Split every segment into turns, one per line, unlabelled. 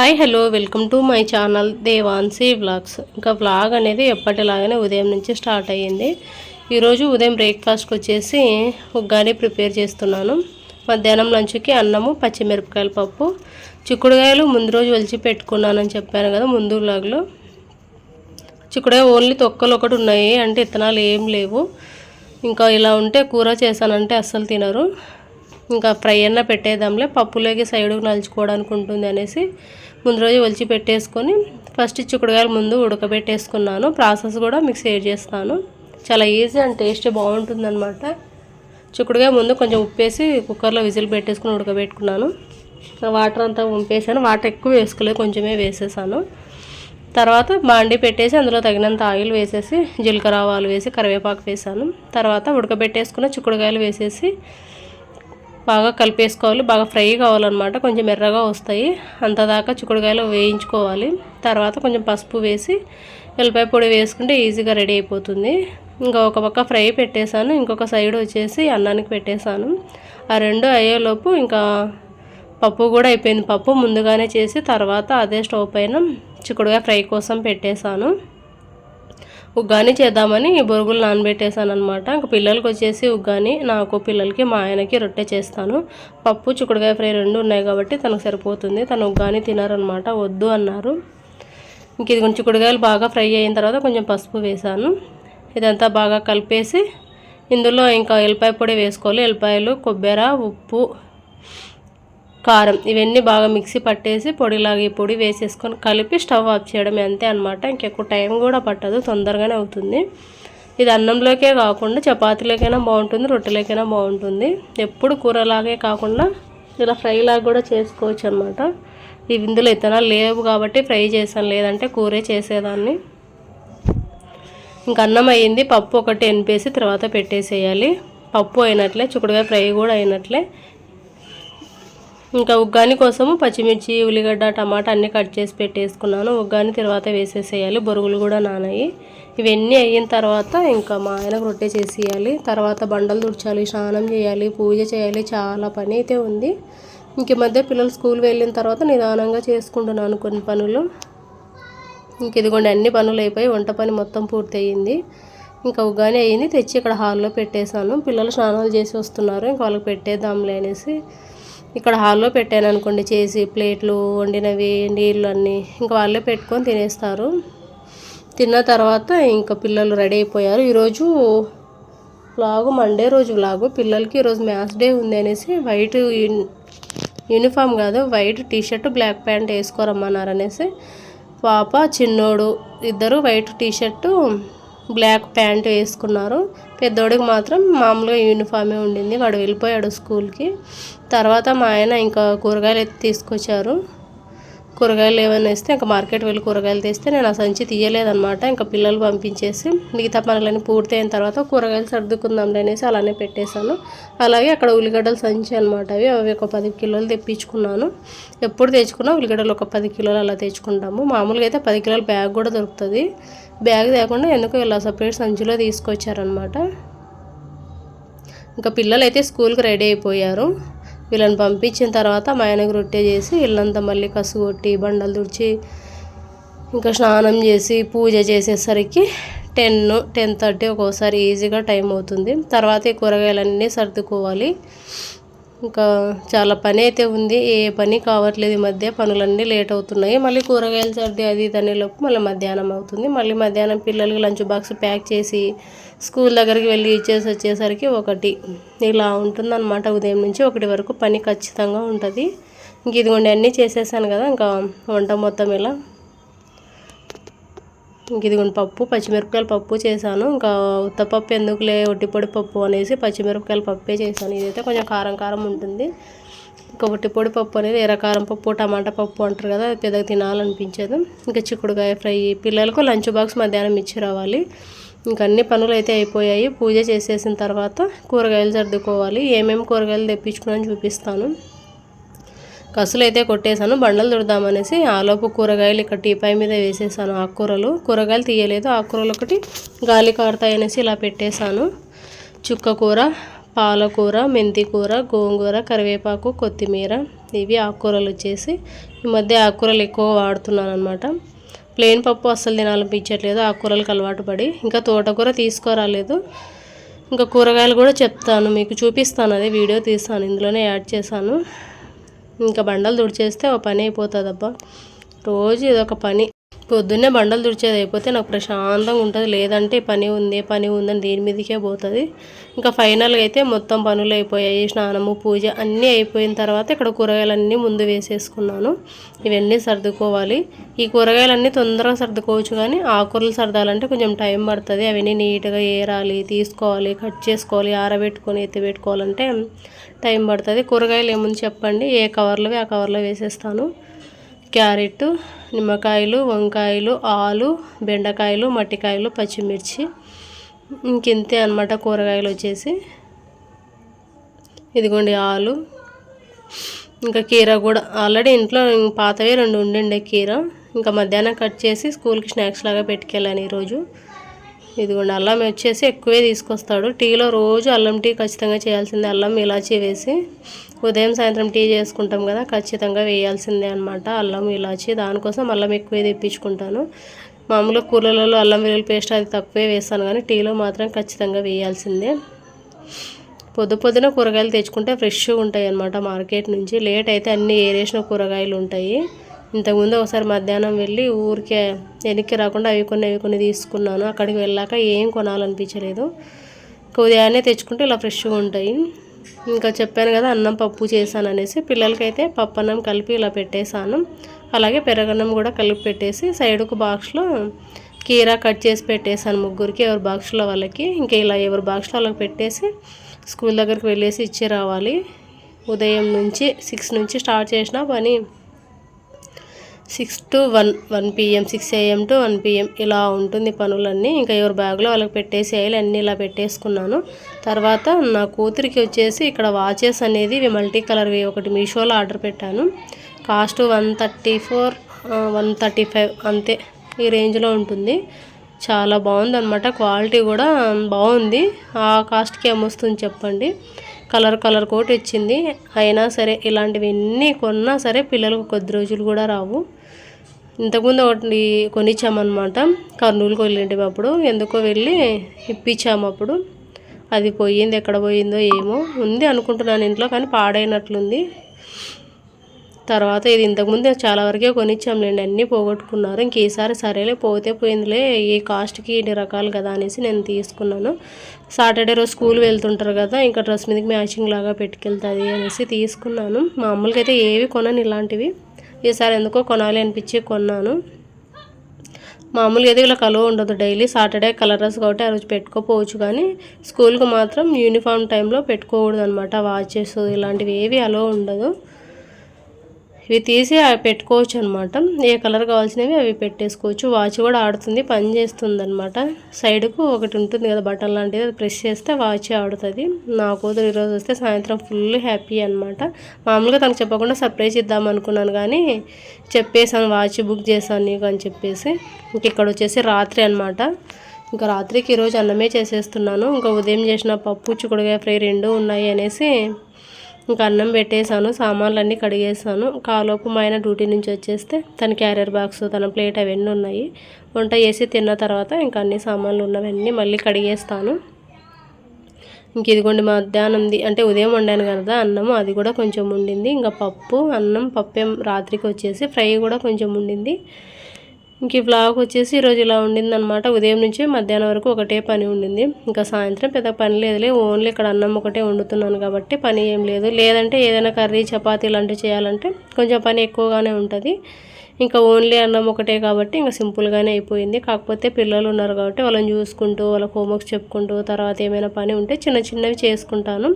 Hi hello welcome to my channel Devansi vlogs. ఇంకా vlog అనేది ఎప్పటిలాగానే ఉదయం నుంచి స్టార్ట్ అయ్యింది. ఈరోజు ఉదయం బ్రేక్ఫాస్ట్కి వచ్చేసి ఉగ్గాని ప్రిపేర్ చేస్తున్నాను. మధ్యాహ్నం లంచ్కి అన్నము పచ్చిమిరపకాయల పప్పు చిక్కుడుకాయలు ముందు రోజు ఒలిచి పెట్టుకున్నానని చెప్పాను కదా ముందు వ్లాగ్లో. చిక్కుడుకాయ ఓన్లీ తొక్కలు ఒకటి ఉన్నాయి అంటే ఇత్తనాలు ఏం లేవు. ఇంకా ఇలా ఉంటే కూర చేశానంటే అస్సలు తినరు. ఇంకా ఫ్రై అన్న పెట్టేద్దాంలే పప్పులోకి సైడుకు నలుచుకోవడానికి ఉంటుంది అనేసి ముందు రోజు ఒలిచి పెట్టేసుకొని ఫస్ట్ చిక్కుడుకాయలు ముందు ఉడకబెట్టేసుకున్నాను. ప్రాసెస్ కూడా మీకు షేర్ చేస్తాను. చాలా ఈజీ అండ్ టేస్ట్ బాగుంటుంది అనమాట చిక్కుడుకాయ ముందు కొంచెం ఉప్పేసి కుక్కర్లో విజిల్ పెట్టేసుకుని ఉడకబెట్టుకున్నాను. వాటర్ అంతా ఉంపేసాను వాటర్ ఎక్కువ వేసుకోలేదు కొంచెమే వేసేసాను. తర్వాత బాండి పెట్టేసి అందులో తగినంత ఆయిల్ వేసేసి జీలకర్ర ఆవాలు వేసి కరివేపాకు వేసాను. తర్వాత ఉడకబెట్టేసుకున్న చిక్కుడుకాయలు వేసేసి బాగా కలిపేసుకోవాలి బాగా ఫ్రై కావాలన్నమాట. కొంచెం ఎర్రగా వస్తాయి. అంతదాకా చిక్కుడుకాయలు వేయించుకోవాలి. తర్వాత కొంచెం పసుపు వేసి ఎల్లిపాయ పొడి వేసుకుంటే ఈజీగా రెడీ అయిపోతుంది. ఇంకా ఒక పక్క ఫ్రై పెట్టేశాను. ఇంకొక సైడ్ వచ్చేసి అన్నానికి పెట్టేశాను. ఆ రెండు అయ్యేలోపు ఇంకా పప్పు కూడా అయిపోయింది. పప్పు ముందుగానే చేసి తర్వాత అదే స్టవ్ పైన చిక్కుడుగా ఫ్రై కోసం పెట్టేశాను. ఉగ్గాని చేద్దామని బొరుగులు నానబెట్టేశాను అనమాట ఇంక పిల్లలకి వచ్చేసి ఉగ్గాని నాకు పిల్లలకి మా ఆయనకి రొట్టె చేస్తాను. పప్పు చిక్కుడుకాయ ఫ్రై రెండు ఉన్నాయి కాబట్టి తనకు సరిపోతుంది. తను ఉగ్గాని తినారనమాట వద్దు అన్నారు. ఇంక ఇది కొంచెం చిక్కుడుకాయలు బాగా ఫ్రై అయిన తర్వాత కొంచెం పసుపు వేసాను ఇదంతా బాగా కలిపేసి ఇందులో ఇంకా ఎల్లిపాయ పొడి వేసుకోవాలి. ఎల్లిపాయలు కొబ్బరి ఉప్పు కారం ఇవన్నీ బాగా మిక్సీ పట్టేసి పొడిలాగా ఈ పొడి వేసేసుకొని కలిపి స్టవ్ ఆఫ్ చేయడం అంతే అనమాట ఇంకెక్కువ టైం కూడా పట్టదు తొందరగానే అవుతుంది. ఇది అన్నంలోకే కాకుండా చపాతీలోకైనా బాగుంటుంది రొట్టెలోకైనా బాగుంటుంది. ఎప్పుడు కూరలాగే కాకుండా ఇలా ఫ్రైలాగా కూడా చేసుకోవచ్చు అనమాట ఇవి ఇందులో ఇతనాలు లేవు కాబట్టి ఫ్రై చేశాను లేదంటే కూరే చేసేదాన్ని. ఇంక అన్నం అయ్యింది పప్పు ఒకటి ఎనిపేసి తర్వాత పెట్టేసేయాలి. పప్పు అయినట్లే చుక్కుడుగా ఫ్రై కూడా అయినట్లే. ఇంకా ఉగ్గాని కోసము పచ్చిమిర్చి ఉల్లిగడ్డ టమాటా అన్నీ కట్ చేసి పెట్టేసుకున్నాను. ఉగ్గాని తర్వాత వేసేసేయాలి. బొరుగులు కూడా నానాయి. ఇవన్నీ అయిన తర్వాత ఇంకా మా ఆయనకు రొట్టె చేసేయాలి. తర్వాత బండలు తుడిచాలి స్నానం చేయాలి పూజ చేయాలి. చాలా పని అయితే ఉంది. ఇంక మధ్య పిల్లలు స్కూల్ వెళ్ళిన తర్వాత నిదానంగా చేసుకుంటున్నాను కొన్ని పనులు. ఇంక ఇదిగోండి అన్ని పనులు అయిపోయి వంట పని మొత్తం పూర్తి అయ్యింది ఇంకా ఉగ్గాని అయ్యింది తెచ్చి ఇక్కడ హాల్లో పెట్టేశాను. పిల్లలు స్నానాలు చేసి వస్తున్నారు. ఇంకా వాళ్ళకి పెట్టేద్దాంలే అనేసి ఇక్కడ హాల్లో పెట్టాను అనుకోండి చేసి ప్లేట్లు వండినవి నీళ్ళు అన్నీ ఇంకా వాళ్ళే పెట్టుకొని తినేస్తారు. తిన్న తర్వాత ఇంకా పిల్లలు రెడీ అయిపోయారు. ఈరోజు లాగు మండే రోజు లాగు. పిల్లలకి ఈరోజు మ్యాథ్స్ డే ఉంది అనేసి వైట్ యూనిఫామ్ కాదు white t shirt black pant వేసుకోరమ్మన్నారు అనేసి. పాప చిన్నోడు ఇద్దరు వైట్ టీషర్టు బ్లాక్ ప్యాంట్ వేసుకున్నారు. పెద్దోడికి మాత్రం మామూలుగా యూనిఫామే ఉండింది. వాడు వెళ్ళిపోయాడు స్కూల్కి. తర్వాత మా ఆయన ఇంకా కూరగాయలు ఎత్తి తీసుకొచ్చారు. కూరగాయలు ఏమైనా వేస్తే ఇంకా మార్కెట్ వెళ్ళి కూరగాయలు తెస్తే నేను ఆ సంచి తీయలేదనమాట ఇంకా పిల్లలు పంపించేసి మిగతా పనులన్నీ పూర్తయిన తర్వాత కూరగాయలు సర్దుకుందాంలే అనేసి అలానే పెట్టేశాను. అలాగే అక్కడ ఉల్లిగడ్డల సంచి అనమాట అవి. అవి ఒక పది కిలోలు తెప్పించుకున్నాను. ఎప్పుడు తెచ్చుకున్నా ఉల్లిగడ్డలు ఒక పది కిలోలు అలా తెచ్చుకుంటాము. మామూలుగా అయితే పది కిలోల బ్యాగ్ కూడా దొరుకుతుంది. బ్యాగ్ తేకుండా ఎందుకు ఇలా సపరేట్ సంచిలో తీసుకొచ్చారనమాట. ఇంకా పిల్లలు అయితే స్కూల్కి రెడీ అయిపోయారు. వీళ్ళని పంపించిన తర్వాత మా ఆయనకు రొట్టె చేసి ఇల్లంతా మళ్ళీ కసు కొట్టి బండలు తుడిచి ఇంకా స్నానం చేసి పూజ చేసేసరికి టెన్ టెన్ థర్టీ ఒక్కోసారి ఈజీగా టైం అవుతుంది. తర్వాత ఈ కూరగాయలన్నీ సర్దుకోవాలి. ఇంకా చాలా పని అయితే ఉంది. ఏ పని కావట్లేదు ఈ మధ్య. పనులన్నీ లేట్ అవుతున్నాయి. మళ్ళీ కూరగాయలు సర్ది అది లోపు మళ్ళీ మధ్యాహ్నం అవుతుంది. మళ్ళీ మధ్యాహ్నం పిల్లలకి లంచ్ బాక్స్ ప్యాక్ చేసి స్కూల్ దగ్గరికి వెళ్ళి ఇచ్చేసి వచ్చేసరికి ఒకటి. ఇలా ఉంటుందన్నమాట. ఉదయం నుంచి ఒకటి వరకు పని ఖచ్చితంగా ఉంటుంది. ఇంక ఇదిగోండి అన్నీ చేసేసాను కదా. ఇంకా వంట మొత్తం ఇలా ఇంక ఇదిగోండి పప్పు పచ్చిమిరపకాయల పప్పు చేశాను. ఇంకా ఉత్తపప్పు ఎందుకులే ఒట్టిపొడి పప్పు అనేసి పచ్చిమిరపకాయల పప్పే చేశాను. ఇదైతే కొంచెం కారం కారం ఉంటుంది. ఇంకా ఒట్టిపొడి పప్పు అనేది ఎర్రకారం పప్పు టమాటా పప్పు అంటారు కదా అది పెద్దగా తినాలనిపించదు. ఇంకా చిక్కుడుకాయ ఫ్రై పిల్లలకు లంచ్ బాక్స్ మధ్యాహ్నం ఇచ్చి రావాలి. ఇంకా అన్ని పనులు అయితే అయిపోయాయి. పూజ చేసేసిన తర్వాత కూరగాయలు సర్దుకోవాలి. ఏమేమి కూరగాయలు తెప్పించుకున్నాను చూపిస్తాను. కసులు అయితే కొట్టేశాను బండలు తుడదామనేసి ఆలోపు కూరగాయలు ఇక్కడ టీపాయ్ మీద వేసేసాను ఆకుకూరలు. కూరగాయలు తీయలేదు ఆకుకూరలు ఒకటి గాలి కారుతాయనేసి ఇలా పెట్టేశాను. చుక్క కూర పాలకూర మెంతి కూర గోంగూర కరివేపాకు కొత్తిమీర ఇవి ఆకుకూరలు వచ్చేసి ఈ మధ్య ఆకుకూరలు ఎక్కువ వాడుతున్నాను అనమాట ప్లెయిన్ పప్పు అస్సలు తినాలనిపించట్లేదు ఆకుకూరలకు అలవాటు పడి. ఇంకా తోటకూర తీసుకురాలేదు. ఇంకా కూరగాయలు కూడా చెప్తాను మీకు చూపిస్తాను అదే వీడియో తీస్తాను ఇందులోనే యాడ్ చేశాను. ఇంకా బండలు తుడిచేస్తే ఒక పని అయిపోతుంది అబ్బా రోజు ఇదొక పని. పొద్దున్నే బండలు తుడిచేది అయిపోతే నాకు ప్రశాంతంగా ఉంటుంది. లేదంటే పని ఉంది పని ఉందని దీని మీదకే పోతుంది. ఇంకా ఫైనల్గా అయితే మొత్తం పనులు అయిపోయాయి. స్నానము పూజ అన్నీ అయిపోయిన తర్వాత ఇక్కడ కూరగాయలన్నీ ముందు వేసేసుకున్నాను. ఇవన్నీ సర్దుకోవాలి. ఈ కూరగాయలన్నీ తొందరగా సర్దుకోవచ్చు కానీ ఆకుకూరలు సర్దాలంటే కొంచెం టైం పడుతుంది. అవన్నీ నీట్గా ఏరాలి తీసుకోవాలి కట్ చేసుకోవాలి ఆరబెట్టుకొని ఎత్తిపెట్టుకోవాలంటే టైం పడుతుంది. కూరగాయలు ఏముంది చెప్పండి. ఏ కవర్లో ఆ కవర్లో వేసేస్తాను. క్యారెట్ నిమ్మకాయలు వంకాయలు ఆలు బెండకాయలు మట్టికాయలు పచ్చిమిర్చి. ఇంకింతే అనమాట కూరగాయలు వచ్చేసి. ఇదిగోండి ఆలు. ఇంకా కీర కూడా ఆల్రెడీ ఇంట్లో పాతవే రెండు ఉండిండే కీర. ఇంకా మధ్యాహ్నం కట్ చేసి స్కూల్కి స్నాక్స్ లాగా పెట్టుకెళ్ళాను ఈరోజు. ఇదిగోండి అల్లం వచ్చేసి ఎక్కువే తీసుకొస్తాడు. టీలో రోజు అల్లం టీ ఖచ్చితంగా చేయాల్సిందే. అల్లం ఇలాచీ వేసి ఉదయం సాయంత్రం టీ చేసుకుంటాం కదా ఖచ్చితంగా వేయాల్సిందే అనమాట అల్లం ఇలాచి దానికోసం అల్లం ఎక్కువే తెప్పించుకుంటాను. మామూలుగా కూరలలో అల్లం వెల్లుల్లి పేస్ట్ అది తక్కువే వేస్తాను కానీ టీలో మాత్రం ఖచ్చితంగా వేయాల్సిందే. పొద్దు పొద్దున కూరగాయలు తెచ్చుకుంటే ఫ్రెష్గా ఉంటాయి అన్నమాట మార్కెట్ నుంచి. లేట్ అయితే అన్ని ఏరేసిన కూరగాయలు ఉంటాయి. ఇంతకుముందు ఒకసారి మధ్యాహ్నం వెళ్ళి ఊరికే వెనక్కి రాకుండా అవి కొన్ని అవి కొన్ని తీసుకున్నాను. అక్కడికి వెళ్ళాక ఏం కొనాలనిపించలేదు. ఉదయాన్నే తెచ్చుకుంటే ఇలా ఫ్రెష్గా ఉంటాయి. ఇంకా చెప్పాను కదా అన్నం పప్పు చేశాను అనేసి పిల్లలకైతే పప్పు అన్నం కలిపి ఇలా పెట్టేశాను. అలాగే పెరగన్నం కూడా కలిపి పెట్టేసి సైడ్కు బాక్స్లో కీరా కట్ చేసి పెట్టేశాను ముగ్గురికి ఎవరి బాక్స్లో వాళ్ళకి. ఇంకా ఇలా ఎవరి బాక్స్లో వాళ్ళకి పెట్టేసి స్కూల్ దగ్గరికి వెళ్ళేసి ఇచ్చి రావాలి. ఉదయం నుంచి సిక్స్ నుంచి స్టార్ట్ చేసిన పని six to one one PM six AM to one PM ఇలా ఉంటుంది పనులన్నీ. ఇంకా ఎవరి బ్యాగ్లో వాళ్ళకి పెట్టేసేయాలి అన్నీ ఇలా పెట్టేసుకున్నాను. తర్వాత నా కూతురికి వచ్చేసి ఇక్కడ వాచెస్ అనేది ఇవి మల్టీ కలర్వి ఒకటి మీషోలో ఆర్డర్ పెట్టాను. Cost one thirty four one thirty five అంతే ఈ రేంజ్లో ఉంటుంది. చాలా బాగుందన్నమాట. క్వాలిటీ కూడా బాగుంది. ఆ కాస్ట్కి ఏమొస్తుంది చెప్పండి? కలర్ కలర్ కోట్ ఇచ్చింది. అయినా సరే ఇలాంటివి ఎన్ని కొన్నా సరే పిల్లలకు కొద్ది రోజులు కూడా రావు. ఇంతకుముందు ఒకటి కొనిచ్చామన్నమాట. కర్నూలుకి వెళ్ళింటి అప్పుడు. ఎందుకో వెళ్ళి ఇప్పించాము అప్పుడు. అది పోయింది ఎక్కడ పోయిందో ఏమో ఉంది అనుకుంటున్నాను ఇంట్లో కానీ పాడైనట్లుంది. తర్వాత ఇది ఇంతకుముందు చాలా వరకే కొనిచ్చాంలేండి. అన్నీ పోగొట్టుకున్నారు. ఇంక ఈసారి సరేలే పోతే పోయిందిలే. ఈ కాస్ట్కి ఇన్ని రకాలు కదా అనేసి నేను తీసుకున్నాను. సాటర్డే రోజు స్కూల్ వెళ్తుంటారు కదా ఇంకా డ్రెస్ మీదకి మ్యాచింగ్ లాగా పెట్టుకెళ్తుంది అనేసి తీసుకున్నాను. మామూలుగా అయితే ఏవి కొనను ఇలాంటివి. ఈసారి ఎందుకో కొనాలి అనిపించి కొన్నాను. మామూలుగా అయితే ఇలా కలువ ఉండదు డైలీ. సాటర్డే కలర్ డ్రెస్ కాబట్టి ఆ రోజు పెట్టుకోపోవచ్చు కానీ స్కూల్కి మాత్రం యూనిఫామ్ టైంలో పెట్టుకోకూడదు అనమాట వాచెస్ ఇలాంటివి ఏవి అలో ఉండదు. ఇవి తీసి పెట్టుకోవచ్చు అనమాట ఏ కలర్ కావాల్సినవి అవి పెట్టేసుకోవచ్చు. వాచ్ కూడా ఆడుతుంది పని చేస్తుంది అనమాట సైడ్కు ఒకటి ఉంటుంది కదా బటన్ లాంటిది అది ప్రెస్ చేస్తే వాచ్ ఆడుతుంది. నా కూతురు ఈరోజు వస్తే సాయంత్రం ఫుల్ హ్యాపీ అనమాట మామూలుగా తనకు చెప్పకుండా సర్ప్రైజ్ ఇద్దాం అనుకున్నాను కానీ చెప్పేసాను వాచ్ బుక్ చేశాను నీకు అని చెప్పేసి. ఇంక ఇక్కడ వచ్చేసి రాత్రి అనమాట ఇంకా రాత్రికి ఈరోజు అన్నమే చేసేస్తున్నాను. ఇంకా ఉదయం చేసిన పప్పు చిక్కుడుకాయ ఫ్రై రెండు ఉన్నాయి అనేసి ఇంకా అన్నం పెట్టేశాను సామాన్లు అన్నీ కడిగేసాను కాలోపు మా ఆయన డ్యూటీ నుంచి వచ్చేస్తే తన క్యారియర్ బాక్స్ తన ప్లేట్ అవన్నీ ఉన్నాయి. వంట చేసి తిన్న తర్వాత ఇంకా అన్ని సామాన్లు ఉన్నవన్నీ మళ్ళీ కడిగేస్తాను. ఇంక ఇదిగోండి మధ్యాహ్నంది అంటే ఉదయం వండాను కదా అన్నము అది కూడా కొంచెం ఉండింది. ఇంకా పప్పు అన్నం పప్పు రాత్రికి వచ్చేసి ఫ్రై కూడా కొంచెం ఉండింది. ఇంక ఈ బ్లాగ్ వచ్చేసి ఈరోజు ఇలా ఉండిందనమాట ఉదయం నుంచి మధ్యాహ్నం వరకు ఒకటే పని ఉండింది. ఇంకా సాయంత్రం పెద్ద పని లేదులే ఓన్లీ ఇక్కడ అన్నం ఒకటే వండుతున్నాను కాబట్టి పని ఏం లేదు. లేదంటే ఏదైనా కర్రీ చపాతీ ఇలాంటివి చేయాలంటే కొంచెం పని ఎక్కువగానే ఉంటుంది. ఇంకా ఓన్లీ అన్నం ఒకటే కాబట్టి ఇంకా సింపుల్గానే అయిపోయింది. కాకపోతే పిల్లలు ఉన్నారు కాబట్టి వాళ్ళని చూసుకుంటూ వాళ్ళకి హోంవర్క్స్ చెప్పుకుంటూ తర్వాత ఏమైనా పని ఉంటే చిన్న చిన్నవి చేసుకుంటాను.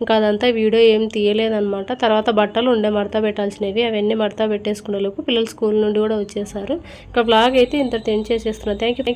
ఇంకా అదంతా వీడియో ఏం తీయలేదనమాట తర్వాత బట్టలు ఉండే మడత పెట్టాల్సినవి అవన్నీ మడత పెట్టేసుకునే లోపు పిల్లలు స్కూల్ నుండి కూడా వచ్చేసారు. ఇంకా బ్లాగ్ అయితే ఇంత టెన్ చేసేస్తున్నాను థ్యాంక్ యూ